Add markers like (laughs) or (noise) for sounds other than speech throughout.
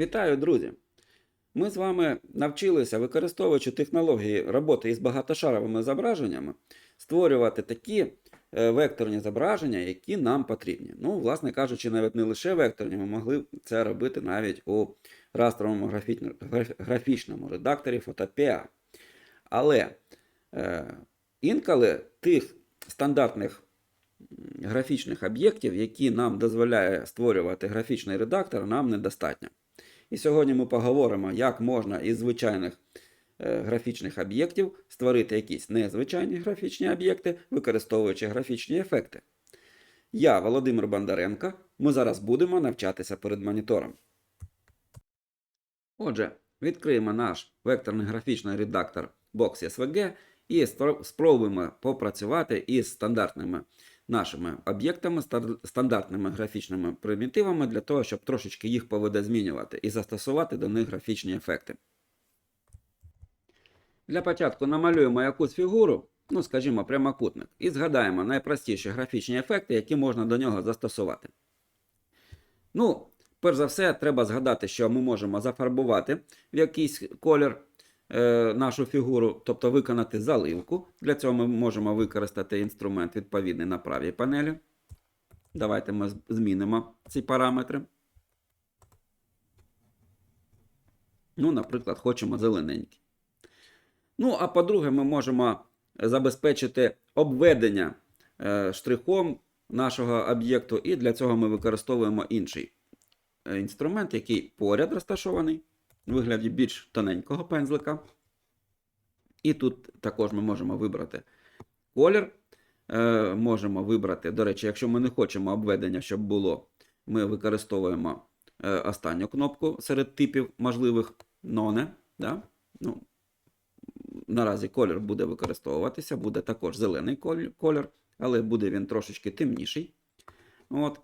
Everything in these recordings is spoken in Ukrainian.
Вітаю, друзі! Ми з вами навчилися, використовуючи технології роботи із багатошаровими зображеннями, створювати такі е, векторні зображення, які нам потрібні. Ну, власне кажучи, навіть не лише векторні, ми могли це робити навіть у растровому графічному редакторі Photopea. Але е, інколи тих стандартних графічних об'єктів, які нам дозволяє створювати графічний редактор, нам недостатньо. І сьогодні ми поговоримо, як можна із звичайних е, графічних об'єктів створити якісь незвичайні графічні об'єкти, використовуючи графічні ефекти. Я Володимир Бондаренко. Ми зараз будемо навчатися перед монітором. Отже, відкриємо наш векторний графічний редактор Box SVG і спробуємо попрацювати із стандартними нашими об'єктами, стандартними графічними примітивами для того, щоб трошечки їх повидозмінювати і застосувати до них графічні ефекти. Для початку намалюємо якусь фігуру, ну скажімо, прямокутник, і згадаємо найпростіші графічні ефекти, які можна до нього застосувати. Ну, перш за все, треба згадати, що ми можемо зафарбувати в якийсь колір нашу фігуру, тобто виконати заливку. Для цього ми можемо використати інструмент відповідний на правій панелі. Давайте ми змінимо ці параметри. Ну, наприклад, хочемо зелененький. Ну, а по-друге, ми можемо забезпечити обведення е, штрихом нашого об'єкту, і для цього ми використовуємо інший е, інструмент, який поряд розташований вигляді більш тоненького пензлика. І тут також ми можемо вибрати колір. Е, можемо вибрати, до речі, якщо ми не хочемо обведення, щоб було, ми використовуємо е, останню кнопку серед типів можливих ноне. Да? Ну, наразі колір буде використовуватися, буде також зелений колір, але буде він трошечки темніший. От.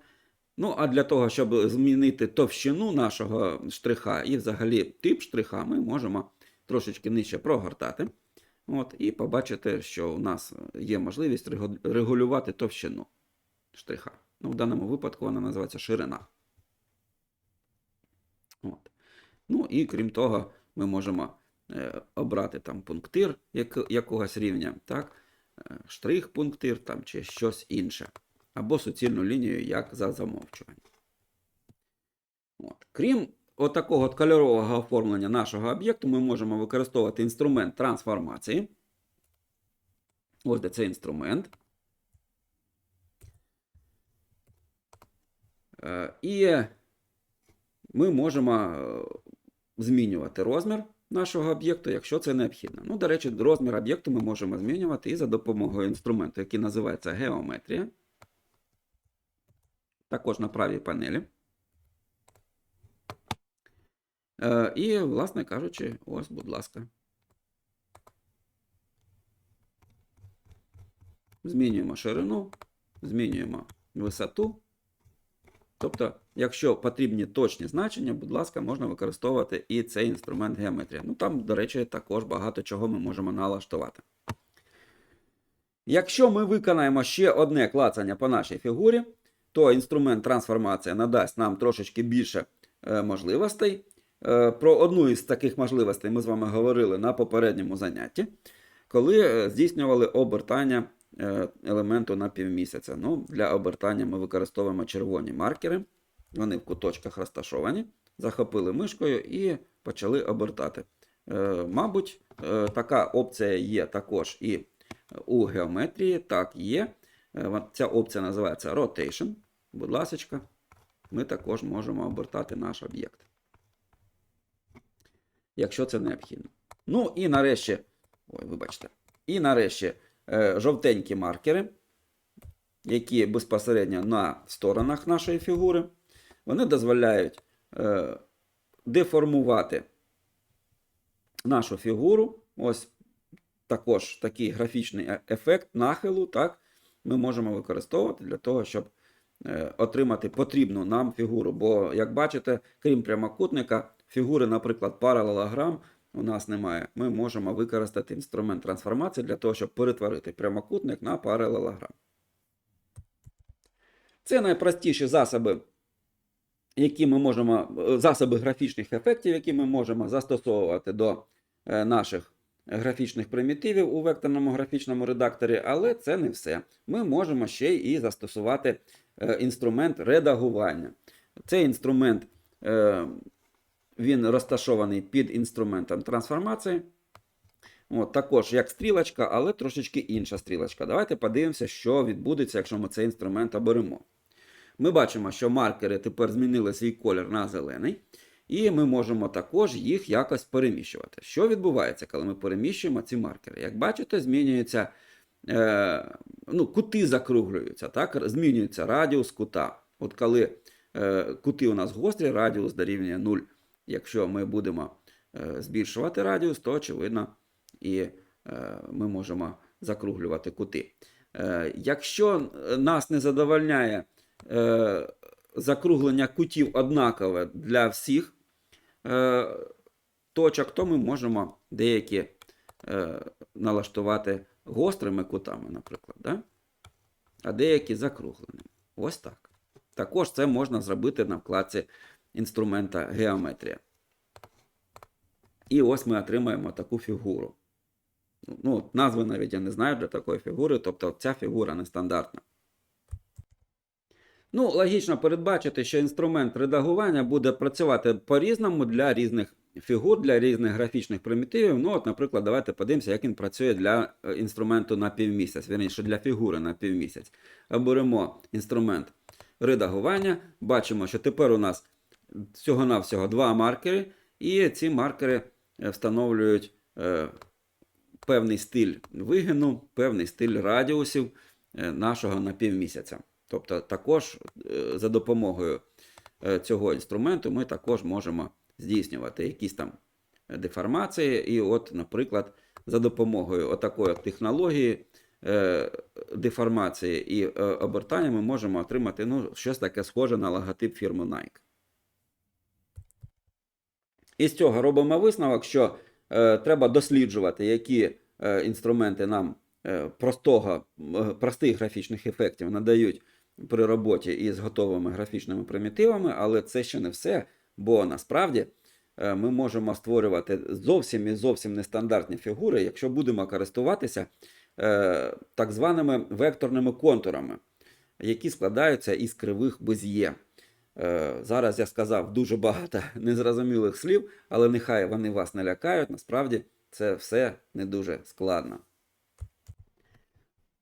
Ну, а для того, щоб змінити товщину нашого штриха і взагалі тип штриха, ми можемо трошечки нижче прогортати. От, і побачити, що у нас є можливість регулювати товщину штриха. Ну, в даному випадку вона називається ширина. От. Ну і крім того, ми можемо е, обрати там пунктир як, якогось рівня, так? е, штрих-пунктир там, чи щось інше. Або суцільну лінію, як за замовчуванням. От. Крім отакого от кольорового оформлення нашого об'єкту, ми можемо використовувати інструмент трансформації. Ось де цей інструмент. Е, І ми можемо е, змінювати розмір нашого об'єкту, якщо це необхідно. Ну, до речі, розмір об'єкту ми можемо змінювати і за допомогою інструменту, який називається геометрія. Також на правій панелі. Е, І, власне кажучи, ось, будь ласка. Змінюємо ширину, змінюємо висоту. Тобто, якщо потрібні точні значення, будь ласка, можна використовувати і цей інструмент геометрія. Ну там, до речі, також багато чого ми можемо налаштувати. Якщо ми виконаємо ще одне клацання по нашій фігурі, то інструмент трансформація надасть нам трошечки більше е, можливостей. Е, Про одну із таких можливостей ми з вами говорили на попередньому занятті, коли е, здійснювали обертання елементу на півмісяця. Ну, для обертання ми використовуємо червоні маркери. Вони в куточках розташовані. Захопили мишкою і почали обертати. Мабуть, така опція є також і у геометрії. Так, є. Ця опція називається Rotation. Будь ласка, ми також можемо обертати наш об'єкт. Якщо це необхідно. Ну і нарешті, ой, вибачте, і нарешті е, жовтенькі маркери, які безпосередньо на сторонах нашої фігури, вони дозволяють е, деформувати нашу фігуру. Ось також такий графічний е- ефект нахилу, так, ми можемо використовувати для того, щоб отримати потрібну нам фігуру. Бо, як бачите, крім прямокутника, фігури, наприклад, паралелограм у нас немає. Ми можемо використати інструмент трансформації для того, щоб перетворити прямокутник на паралелограм. Це найпростіші засоби які ми можемо, е, засоби графічних ефектів, які ми можемо застосовувати до е, наших графічних примітивів у векторному графічному редакторі, але це не все. Ми можемо ще і застосувати е, інструмент редагування. Цей інструмент е, він розташований під інструментом трансформації. От, також як стрілочка, але трошечки інша стрілочка. Давайте подивимося, що відбудеться, якщо ми цей інструмент оберемо. Ми бачимо, що маркери тепер змінили свій колір на зелений, і ми можемо також їх якось переміщувати. Що відбувається, коли ми переміщуємо ці маркери? Як бачите, змінюється, е, ну, кути закруглюються, так? змінюється радіус кута. От коли е, кути у нас гострі, радіус дорівнює 0. Якщо ми будемо е, збільшувати радіус, то очевидно і е, ми можемо закруглювати кути. Е, Якщо нас не задовольняє е, закруглення кутів однакове для всіх е, точок, то ми можемо деякі е, налаштувати гострими кутами, наприклад, да? а деякі закругленими. Ось так. Також це можна зробити на вкладці інструмента геометрія. І ось ми отримаємо таку фігуру. Ну, назви навіть я не знаю для такої фігури, тобто ця фігура нестандартна. Ну, логічно передбачити, що інструмент редагування буде працювати по-різному для різних фігур, для різних графічних примітивів. Ну, от, наприклад, давайте подивимося, як він працює для е, інструменту на півмісяць, вірніше для фігури на півмісяць. Оберемо інструмент редагування. Бачимо, що тепер у нас всього-навсього два маркери, і ці маркери е, встановлюють е, певний стиль вигину, певний стиль радіусів е, нашого напівмісяця. Тобто, також е, за допомогою е, цього інструменту ми також можемо здійснювати якісь там деформації. І, от, наприклад, за допомогою отакої технології е, деформації і обертання ми можемо отримати ну, щось таке схоже на логотип фірми Nike. І з цього робимо висновок, що е, треба досліджувати, які е, інструменти нам е, простого, е, простих графічних ефектів надають при роботі із готовими графічними примітивами, але це ще не все, бо насправді е, ми можемо створювати зовсім і зовсім нестандартні фігури, якщо будемо користуватися е, так званими векторними контурами, які складаються із кривих без'є. Е, Зараз я сказав дуже багато (laughs) незрозумілих слів, але нехай вони вас не лякають. Насправді це все не дуже складно.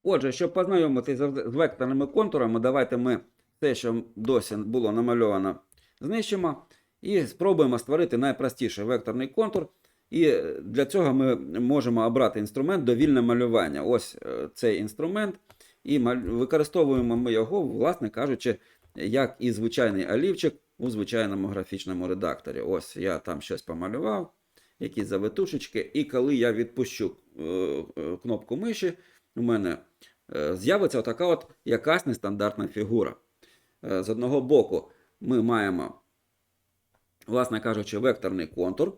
Отже, щоб познайомитися з векторними контурами, давайте ми те, що досі було намальовано, знищимо і спробуємо створити найпростіший векторний контур. І для цього ми можемо обрати інструмент довільне малювання. Ось е, цей інструмент. І використовуємо ми його, власне кажучи, як і звичайний олівчик у звичайному графічному редакторі. Ось я там щось помалював, якісь завитушечки. І коли я відпущу е, кнопку миші, у мене е, з'явиться така от якась нестандартна фігура. Е, З одного боку, ми маємо, власне кажучи, векторний контур.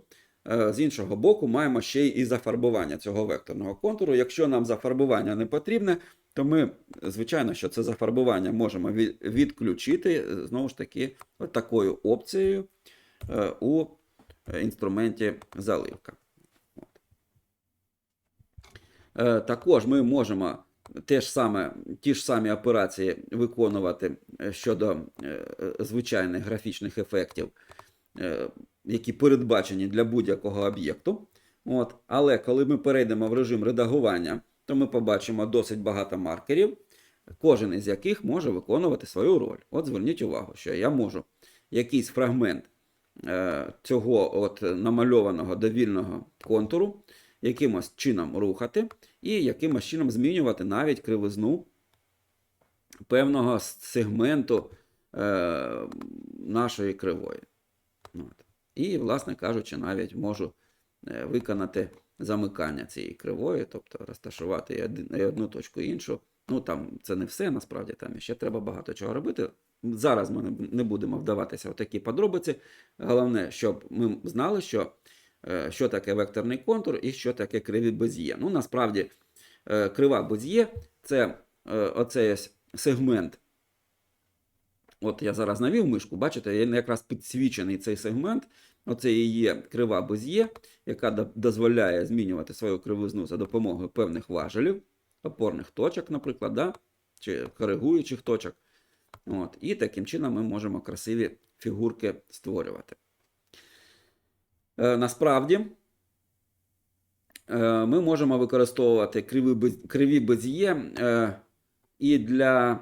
Е, З іншого боку, маємо ще й і зафарбування цього векторного контуру. Якщо нам зафарбування не потрібне, то ми, звичайно, що це зафарбування можемо відключити знову ж таки такою опцією у інструменті заливка. Е, Також ми можемо те ж саме, ті ж самі операції виконувати щодо е, звичайних графічних ефектів, е, які передбачені для будь-якого об'єкту. От. Але коли ми перейдемо в режим редагування, то ми побачимо досить багато маркерів, кожен із яких може виконувати свою роль. От зверніть увагу, що я можу якийсь фрагмент цього от намальованого довільного контуру якимось чином рухати і якимось чином змінювати навіть кривизну певного сегменту е, нашої кривої. От. І, власне кажучи, навіть можу е, виконати замикання цієї кривої, тобто розташувати і одну точку іншу. Ну там це не все, насправді там ще треба багато чого робити. Зараз ми не будемо вдаватися в такі подробиці. Головне, щоб ми знали, що що таке векторний контур і що таке криві без'є. Ну, насправді, е, крива без'є це е, оцей сегмент От я зараз навів мишку, бачите, якраз підсвічений цей сегмент. Оце і є крива без'є, яка дозволяє змінювати свою кривизну за допомогою певних важелів, опорних точок, наприклад, да? чи коригуючих точок. От. І таким чином ми можемо красиві фігурки створювати. Е, насправді, е, ми можемо використовувати криві, без, криві без'є е, і для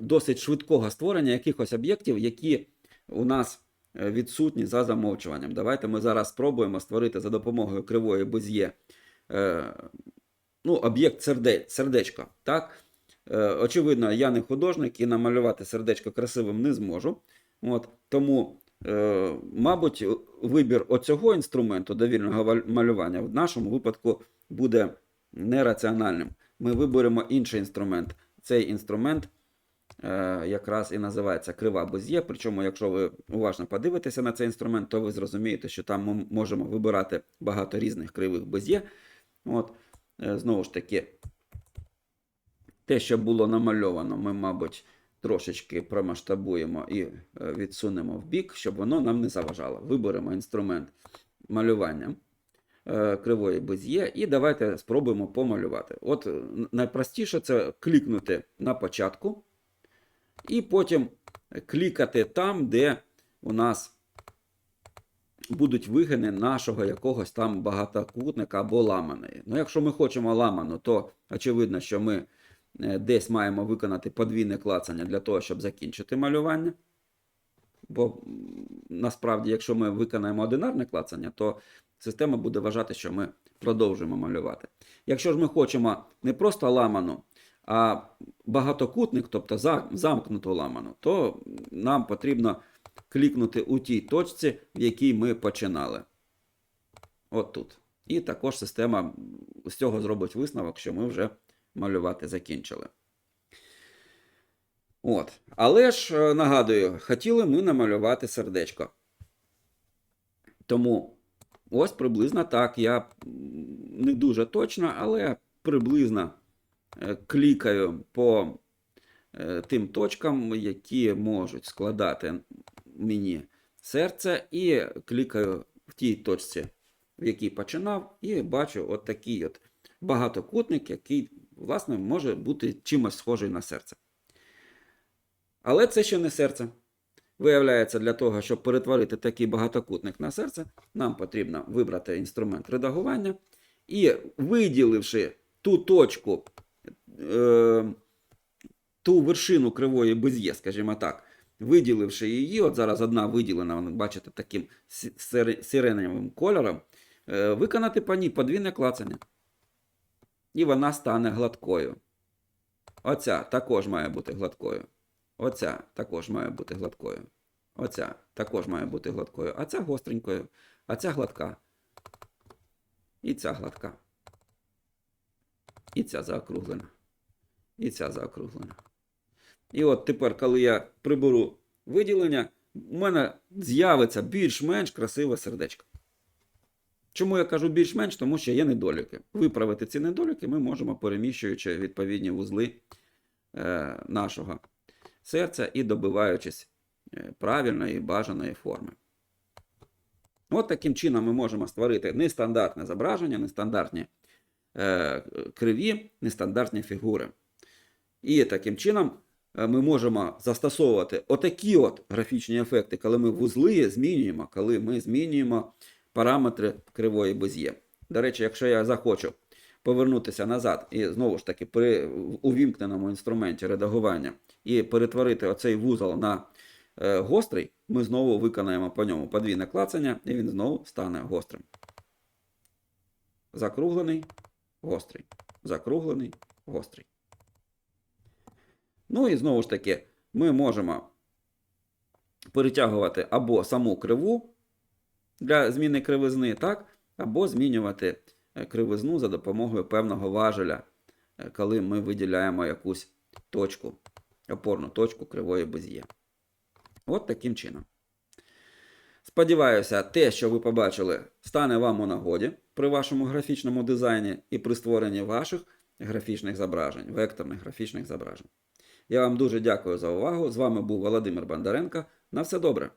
досить швидкого створення якихось об'єктів, які у нас відсутні за замовчуванням. Давайте ми зараз спробуємо створити за допомогою кривої без'є ну, об'єкт сердечко. Так? Очевидно, я не художник і намалювати сердечко красивим не зможу. От, тому, мабуть, вибір оцього інструменту довільного малювання в нашому випадку буде нераціональним. Ми виберемо інший інструмент. Цей інструмент е, якраз і називається крива без'є. Причому, якщо ви уважно подивитеся на цей інструмент, то ви зрозумієте, що там ми можемо вибирати багато різних кривих без'є. От, е, знову ж таки, те, що було намальовано, ми, мабуть, трошечки промасштабуємо і е, відсунемо в бік, щоб воно нам не заважало. Виберемо інструмент малювання е, кривої без'є, і давайте спробуємо помалювати. От е, найпростіше це клікнути на початку, і потім клікати там, де у нас будуть вигини нашого якогось там багатокутника або ламаної. Ну, якщо ми хочемо ламану, то очевидно, що ми десь маємо виконати подвійне клацання для того, щоб закінчити малювання. Бо насправді, якщо ми виконаємо одинарне клацання, то система буде вважати, що ми продовжуємо малювати. Якщо ж ми хочемо не просто ламану, а багатокутник, тобто замкнуту ламану, то нам потрібно клікнути у тій точці, в якій ми починали. От тут. І також система з цього зробить висновок, що ми вже малювати закінчили. От. Але ж е, нагадую, хотіли ми намалювати сердечко. Тому ось приблизно так. Я не дуже точно, але приблизно е, клікаю по е, тим точкам, які можуть складати мені серце, і клікаю в тій точці, в якій починав, і бачу от такий от багатокутник, який, власне, може бути чимось схожий на серце. Але це ще не серце. Виявляється, для того, щоб перетворити такий багатокутник на серце, нам потрібно вибрати інструмент редагування і, виділивши ту точку, е, ту вершину кривої без'є, скажімо так, виділивши її, от зараз одна виділена, ви бачите, таким сиреневим кольором, е, виконати по ній подвійне клацання. І вона стане гладкою. Оця також має бути гладкою. Оця також має бути гладкою. Оця також має бути гладкою. А ця гостренькою. А ця гладка. І ця гладка. І ця заокруглена. І ця заокруглена. І от тепер, коли я приберу виділення, у мене з'явиться більш-менш красиве сердечко. Чому я кажу більш-менш? Тому що є недоліки. Виправити ці недоліки ми можемо, переміщуючи відповідні вузли е, нашого серця і добиваючись е, правильної бажаної форми. От таким чином ми можемо створити нестандартне зображення, нестандартні е, криві, нестандартні фігури. І таким чином е, ми можемо застосовувати отакі от графічні ефекти, коли ми вузли змінюємо, коли ми змінюємо параметри кривої без'є. До речі, якщо я захочу повернутися назад і знову ж таки при увімкненому інструменті редагування і перетворити оцей вузол на е, гострий, ми знову виконаємо по ньому подвійне клацання, і він знову стане гострим. Закруглений, гострий. Закруглений, гострий. Ну і знову ж таки, ми можемо перетягувати або саму криву для зміни кривизни, так? або змінювати е, кривизну за допомогою певного важеля, е, коли ми виділяємо якусь точку, опорну точку кривої без'є. От таким чином. Сподіваюся, те, що ви побачили, стане вам у нагоді при вашому графічному дизайні і при створенні ваших графічних зображень, векторних графічних зображень. Я вам дуже дякую за увагу. З вами був Володимир Бондаренко. На все добре.